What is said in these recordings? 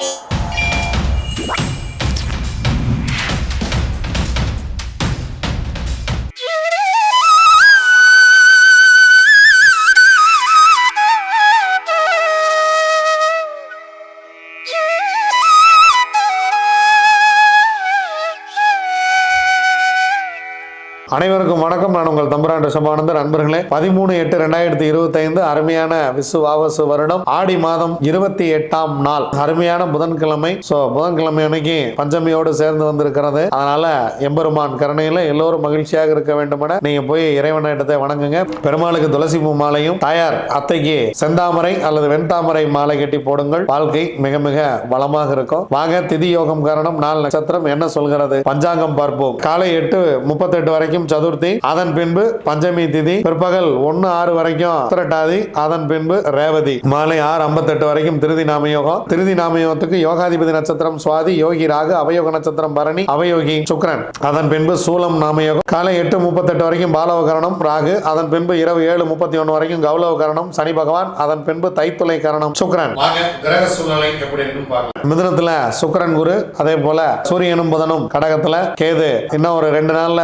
you அனைவருக்கும் வணக்கம். நான் உங்கள் தம்புரான் ரிஷபானந்தர் நண்பர்களே பதிமூணு எட்டு ரெண்டாயிரத்தி இருபத்தைந்து அருமையான விசுவாவசு வருடம் ஆடி மாதம் இருபத்தி எட்டாம் நாள். அருமையான புதன்கிழமை. ஸோ புதன்கிழமை அன்னைக்கு பஞ்சமியோடு சேர்ந்து வந்திருக்கிறது. அதனால எம்பெருமான் கருணையில எல்லோரும் மகிழ்ச்சியாக இருக்க வேண்டுமென நீங்க போய் இறைவனிடத்தை வணங்குங்க. பெருமாளுக்கு துளசி பூ மாலையும் தாயார் அத்தைக்கு செந்தாமரை அல்லது வெண்தாமரை மாலை கட்டி போடுங்கள். வாழ்க்கை மிக மிக வளமாக இருக்கும். வாங்க திதி யோகம் காரணம் நாலு நட்சத்திரம் என்ன சொல்கிறது? பஞ்சாங்கம் பார்ப்போம். காலை எட்டு முப்பத்தெட்டு வரைக்கும் சதுர்த்தி அதன் பின்பு பஞ்சமி திதி பிற்பகல் ஒன்னு ஆறு வரைக்கும் உத்திரட்டாதி அதன் பின்பு ரேவதி. மாலை ஆறு ஐம்பத்தெட்டு வரைக்கும் திருதி நாமயோகம் திருதி நாமயோகத்துக்கு யோகாதிபதி நட்சத்திரம் சுவாதி யோகி ராகு அவயோக நட்சத்திரம் பரணி அவயோகி சுக்ரன். அதன் பின்பு சூலம் நாமயோகம். காலை எட்டு முப்பத்தெட்டு வரைக்கும் பாலவகரணம் ராகு. அதன் பின்பு இரவு ஏழு முப்பத்தி ஒன்று வரைக்கும் கௌலவ கரணம் சனி பகவான். அதன் பின்பு தைத்துளை கரணம் சுக்ரன் கிரக சூழ்நிலை எப்படி மிதுனத்துல சுக்கிரன் குரு அதே போல சூரியனும் புதனும் கடகத்துல கேது. இன்னும் ஒரு ரெண்டு நாள்ல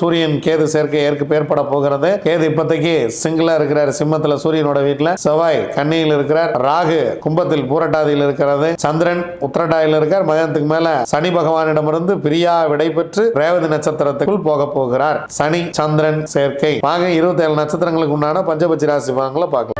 சூரியன் கேது சேர்க்கை ஏற்க ஏற்பட போகிறது. கேது இப்போதைக்கு சிங்கிளா இருக்கிறார். சிம்மத்துல சூரியனோட வீட்டுல செவ்வாய் கன்னியில் இருக்கிறார். ராகு கும்பத்தில் பூரட்டாதியில் இருக்கிறது. சந்திரன் உத்திரட்டாதியில் இருக்கார். மதியானத்துக்கு மேல சனி பகவானிடமிருந்து பிரியா விடைபெற்று ரேவதி நட்சத்திரத்துக்குள் போக போகிறார். சனி சந்திரன் சேர்க்கை. வாங்க இருபத்தி ஏழு நட்சத்திரங்களுக்கு உண்டான பஞ்சபட்சி ராசி பாகங்களை பார்க்கலாம்.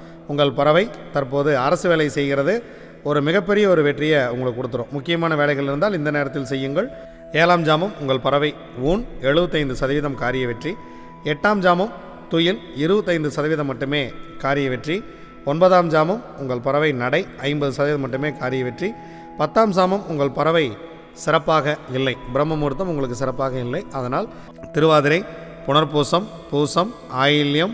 உங்கள் பறவை தற்போது அரசு வேலை செய்கிறது. ஒரு மிகப்பெரிய ஒரு வெற்றியை உங்களுக்கு கொடுத்துரும். முக்கியமான வேலைகள் இருந்தால் இந்த நேரத்தில் செய்யுங்கள். ஏழாம் ஜாமம் உங்கள் பறவை ஊன் எழுபத்தைந்து சதவீதம் காரிய வெற்றி. எட்டாம் ஜாமம் துயில் இருபத்தைந்து சதவீதம் மட்டுமே காரிய வெற்றி. ஒன்பதாம் ஜாமம் உங்கள் பறவை நடை ஐம்பது சதவீதம் மட்டுமே காரிய வெற்றி. பத்தாம் சாமம் உங்கள் பறவை சிறப்பாக இல்லை. பிரம்ம முகூர்த்தம் உங்களுக்கு சிறப்பாக இல்லை. அதனால் திருவாதிரை புனர்பூசம் பூசம் ஆயில்யம்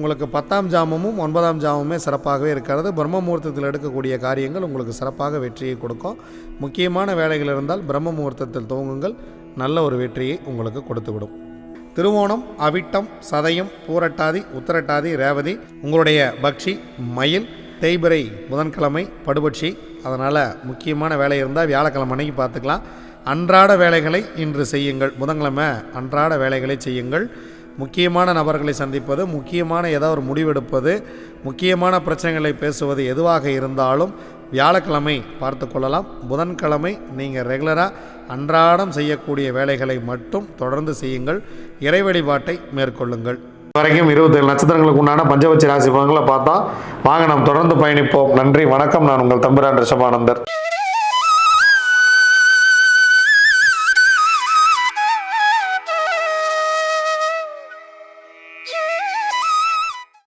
உங்களுக்கு பத்தாம் ஜாமமும் ஒன்பதாம் ஜாமமே சிறப்பாகவே இருக்கிறது. பிரம்ம முகூர்த்தத்தில் எடுக்கக்கூடிய காரியங்கள் உங்களுக்கு சிறப்பாக வெற்றியை கொடுக்கும். முக்கியமான வேலைகள் இருந்தால் பிரம்ம முகூர்த்தத்தில் துவங்குங்கள். நல்ல ஒரு வெற்றியை உங்களுக்கு கொடுத்துவிடும். திருவோணம் அவிட்டம் சதயம் பூரட்டாதி உத்தரட்டாதி ரேவதி உங்களுடைய பக்ஷி மயில் தேய்பிரை புதன்கிழமை படுபட்சி அதனால் முக்கியமான வேலை இருந்தால் வியாழக்கிழமை அன்னைக்கு பார்த்துக்கலாம். அன்றாட வேலைகளை இன்று செய்யுங்கள். புதன்கிழமை அன்றாட வேலைகளை செய்யுங்கள். முக்கியமான நபர்களை சந்திப்பது முக்கியமான ஏதோ ஒரு முடிவெடுப்பது முக்கியமான பிரச்சனைகளை பேசுவது எதுவாக இருந்தாலும் வியாழக்கிழமை பார்த்து கொள்ளலாம். புதன்கிழமை நீங்கள் ரெகுலராக அன்றாடம் செய்யக்கூடிய வேலைகளை மட்டும் தொடர்ந்து செய்யுங்கள். இறை வழிபாட்டை மேற்கொள்ளுங்கள். வரைக்கும் இருபத்தேழு நட்சத்திரங்களுக்கு உண்டான பஞ்சபட்சி ராசி பலன்களை பார்த்தா வாங்க நாம் தொடர்ந்து பயணிப்போம். நன்றி வணக்கம். நான் உங்கள் தம்பிரான் ரிஷபானந்தர்.